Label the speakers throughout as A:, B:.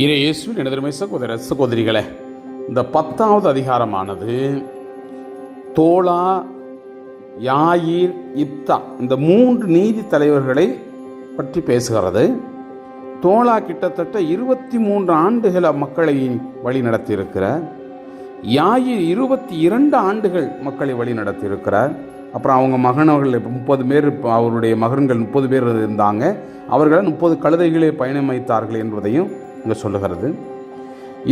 A: இரு இயேசுவின் எனதருமை சகோதர சகோதரிகளே இந்த பத்தாவது அதிகாரமானது தோலா யாயிர் இப்தா இந்த மூன்று நீதி தலைவர்களை பற்றி பேசுகிறது. தோலா கிட்டத்தட்ட இருபத்தி மூன்று ஆண்டுகள் மக்களை வழி நடத்தியிருக்கிறார். யாயிர் இருபத்தி இரண்டு ஆண்டுகள் மக்களை வழி நடத்தியிருக்கிறார். அப்புறம் அவங்க மகனவர்கள் முப்பது பேர் இப்போ அவருடைய மகன்கள் முப்பது பேர் இருந்தாங்க. அவர்களை முப்பது கழுதைகளே பயணமைத்தார்கள் என்பதையும் இங்கே சொல்லுகிறது.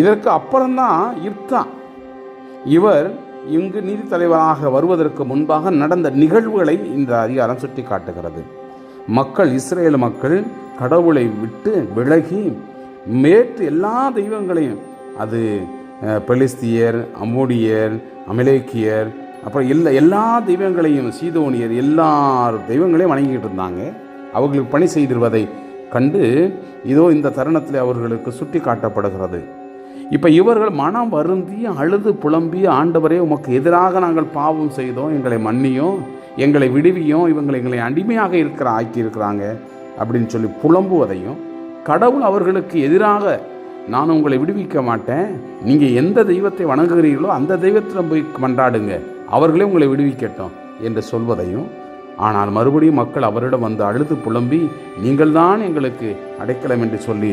A: இதற்கு அப்புறம்தான் இர்த்தா இவர் இங்கு நீதி தலைவராக வருவதற்கு முன்பாக நடந்த நிகழ்வுகளை இந்த அதிகாரம் சுட்டி காட்டுகிறது மக்கள் இஸ்ரேல் மக்கள் கடவுளை விட்டு விலகி மேற்று எல்லா தெய்வங்களையும் அது பெலிஸ்தியர் அமோடியர் அமலேக்கியர் அப்புறம் எல்லா எல்லா தெய்வங்களையும் சீதோனியர் எல்லா தெய்வங்களையும் வணங்கிக்கிட்டு இருந்தாங்க. அவர்களுக்கு பணி செய்திருவதை கண்டு இதோ இந்த தருணத்தில் அவர்களுக்கு சுட்டி காட்டப்படுகிறது இப்போ இவர்கள் மனம் வருந்தி அழுது புலம்பி ஆண்டவரே உமக்கு எதிராக நாங்கள் பாவம் செய்தோம் எங்களை மன்னியும் எங்களை விடுவியும் இவங்களை எங்களை அடிமையாக இருக்கிற ஆக்கி இருக்கிறாங்க அப்படின்னு சொல்லி புலம்புவதையும் கடவுள் அவர்களுக்கு எதிராக நான் உங்களை விடுவிக்க மாட்டேன் நீங்கள் எந்த தெய்வத்தை வணங்குகிறீர்களோ அந்த தெய்வத்தில் போய் மன்றாடுங்க அவர்களே உங்களை விடுவிக்கட்டும் என்று சொல்வதையும் ஆனால் மறுபடியும் மக்கள் அவரிடம் வந்து அழுது புலம்பி நீங்கள்தான் எங்களுக்கு அடைக்கலம் என்று சொல்லி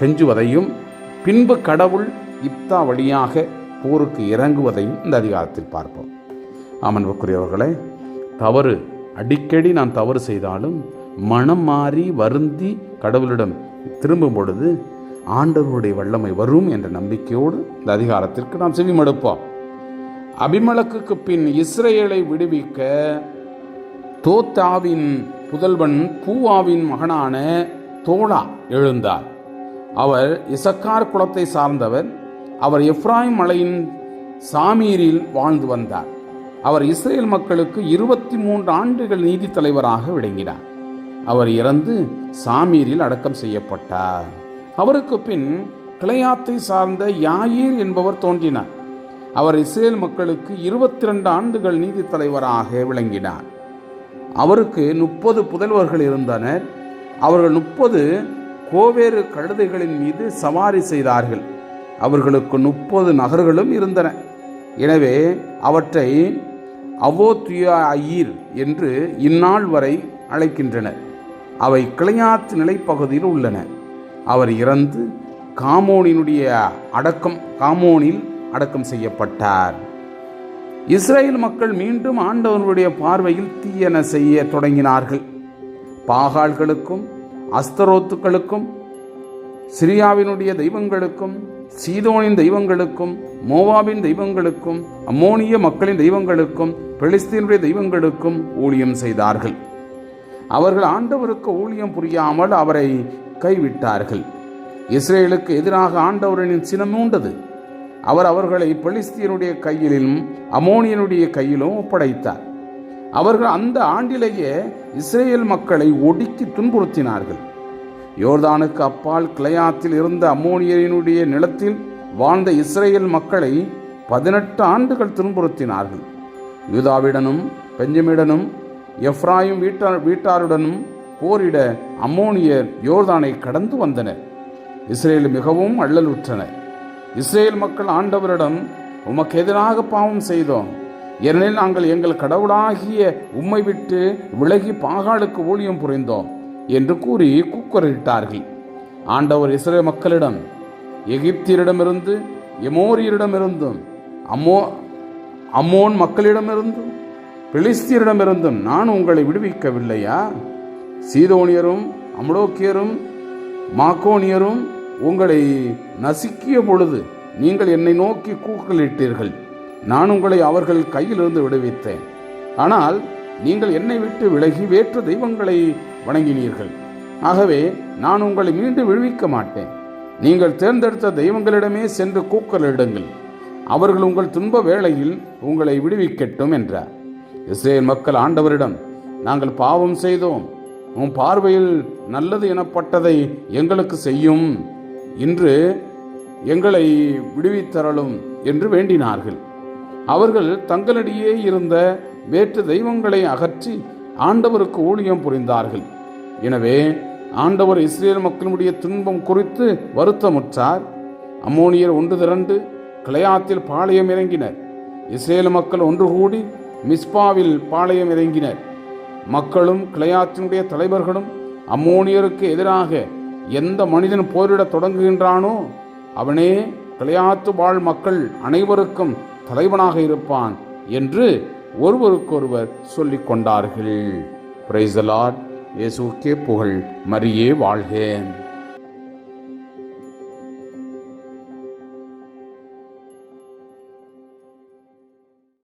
A: கெஞ்சுவதையும் பின்பு கடவுள் இப்தா வழியாக போருக்கு இறங்குவதையும் இந்த அதிகாரத்தில் பார்ப்போம். ஆமன்புக்குரியவர்களே தவறு அடிக்கடி நான் தவறு செய்தாலும் மனம் மாறி வருந்தி கடவுளிடம் திரும்பும் பொழுது ஆண்டவருடைய வல்லமை வரும் என்ற நம்பிக்கையோடு இந்த அதிகாரத்திற்கு நாம் செவிமடுப்போம். அபிமலக்குக்கு பின் இஸ்ரேலை விடுவிக்க தோத்தாவின் புதல்வன் பூவாவின் மகனான தோளா எழுந்தார். அவர் இசக்கார் குலத்தை சார்ந்தவர். அவர் எஃப்ராயிம் மலையின் சாமீரில் வாழ்ந்து வந்தார். அவர் இஸ்ரேல் மக்களுக்கு இருபத்தி மூன்று ஆண்டுகள் நீதி தலைவராக விளங்கினார். அவர் இறந்து சாமீரில் அடக்கம் செய்யப்பட்டார். அவருக்கு பின் கிளையாத்தை சார்ந்த யாயீர் என்பவர் தோன்றினார். அவர் இஸ்ரேல் மக்களுக்கு இருபத்தி ரெண்டு ஆண்டுகள் நீதி தலைவராக விளங்கினார். அவருக்கு முப்பது புதல்வர்கள் இருந்தனர். அவர்கள் முப்பது கோவேறு கழுதைகளின் மீது சவாரி செய்தார்கள். அவர்களுக்கு முப்பது நகர்களும் இருந்தன. எனவே அவற்றை அவோத்யாயீர் என்று இந்நாள் வரை அழைக்கின்றனர். அவை கிளையாத் நிலைப்பகுதியில் உள்ளன. அவர் இறந்து காமோனினுடைய அடக்கம் காமோனில் அடக்கம் செய்யப்பட்டார். இஸ்ரேல் மக்கள் மீண்டும் ஆண்டவனுடைய பார்வையில் தீயன செய்ய தொடங்கினார்கள். பாகால்களுக்கும் அஸ்தரோத்துக்களுக்கும் சிரியாவினுடைய தெய்வங்களுக்கும் சீதோனின் தெய்வங்களுக்கும் மோவாவின் தெய்வங்களுக்கும் அம்மோனிய மக்களின் தெய்வங்களுக்கும் பெலிஸ்தீனுடைய தெய்வங்களுக்கும் ஊழியம் செய்தார்கள். அவர்கள் ஆண்டவருக்கு ஊழியம் புரியாமல் அவரை கைவிட்டார்கள். இஸ்ரேலுக்கு எதிராக ஆண்டவரின் சினம் மூண்டது அவர் அவர்களை பெலிஸ்தியனுடைய கையிலும் அமோனியனுடைய கையிலும் ஒப்படைத்தார். அவர்கள் அந்த ஆண்டிலேயே இஸ்ரேல் மக்களை ஒடுக்கி துன்புறுத்தினார்கள். யோர்தானுக்கு அப்பால் கிளையாத்தில் இருந்த அம்மோனியனுடைய நிலத்தில் வாழ்ந்த இஸ்ரேல் மக்களை பதினெட்டு ஆண்டுகள் துன்புறுத்தினார்கள். யூதாவிடனும் பெஞ்சமிடனும் எஃப்ராயும் வீட்டார் வீட்டாருடனும் போரிட அம்மோனியர் யோர்தானை கடந்து வந்தனர். இஸ்ரேல் மிகவும் அள்ளலுற்றனர் இஸ்ரேல் மக்கள் ஆண்டவரிடம் உமக்கு எதிராக பாவம் செய்தோம். ஏனெனில் நாங்கள் எங்கள் கடவுளாகிய உம்மை விட்டு விலகி பாகாலுக்கு ஊழியம் புரிந்தோம் என்று கூறி கூக்குரலிட்டார்கள் ஆண்டவர் இஸ்ரேல் மக்களிடம் எகிப்தியரிடமிருந்து எமோரியரிடமிருந்தும் அம்மோ அம்மோன் மக்களிடமிருந்தும் பிலிஸ்தியரிடமிருந்தும் நான் உங்களை விடுவிக்கவில்லையா? சீதோனியரும் அம்லோக்கியரும் மாக்கோனியரும் உங்களை நசுக்கிய பொழுது நீங்கள் என்னை நோக்கி கூக்கலிட்டீர்கள் நான் உங்களை அவர்கள் கையிலிருந்து விடுவித்தேன். ஆனால் நீங்கள் என்னை விட்டு விலகி வேற்று தெய்வங்களை வணங்கினீர்கள். ஆகவே நான் உங்களை மீண்டும் விடுவிக்க மாட்டேன். நீங்கள் தேர்ந்தெடுத்த தெய்வங்களிடமே சென்று கூக்கலிடுங்கள் அவர்கள் உங்கள் துன்ப வேளையில் உங்களை விடுவிக்கட்டும் என்றார். இஸ்ரேல் மக்கள் ஆண்டவரிடம் நாங்கள் பாவம் செய்தோம். உன் பார்வையில் நல்லது எனப்பட்டதை எங்களுக்கு செய்யும். இன்று எங்களை விடுவித்தரலும் என்று வேண்டினார்கள். அவர்கள் தங்களிடையே இருந்த வேற்று தெய்வங்களை அகற்றி ஆண்டவருக்கு ஊழியம் புரிந்தார்கள். எனவே ஆண்டவர் இஸ்ரேல் மக்களுடைய துன்பம் குறித்து வருத்தமுற்றார். அம்மோனியர் ஒன்று திரண்டு கிளையாத்தில் பாளையம் இறங்கினர். இஸ்ரேல் மக்கள் ஒன்று கூடி மிஸ்பாவில் பாளையம் இறங்கினர். மக்களும் கிளையாத்தினுடைய தலைவர்களும் அம்மோனியருக்கு எதிராக எந்த மனிதன் போரிடத் தொடங்குகின்றானோ அவனே கிளையாத்து வாழ் மக்கள் அனைவருக்கும் தலைவனாக இருப்பான் என்று ஒருவருக்கொருவர் சொல்லிக் கொண்டார்கள். பிரைசலாட் இயேசுக்கே புகழ். மரியே வாழ்க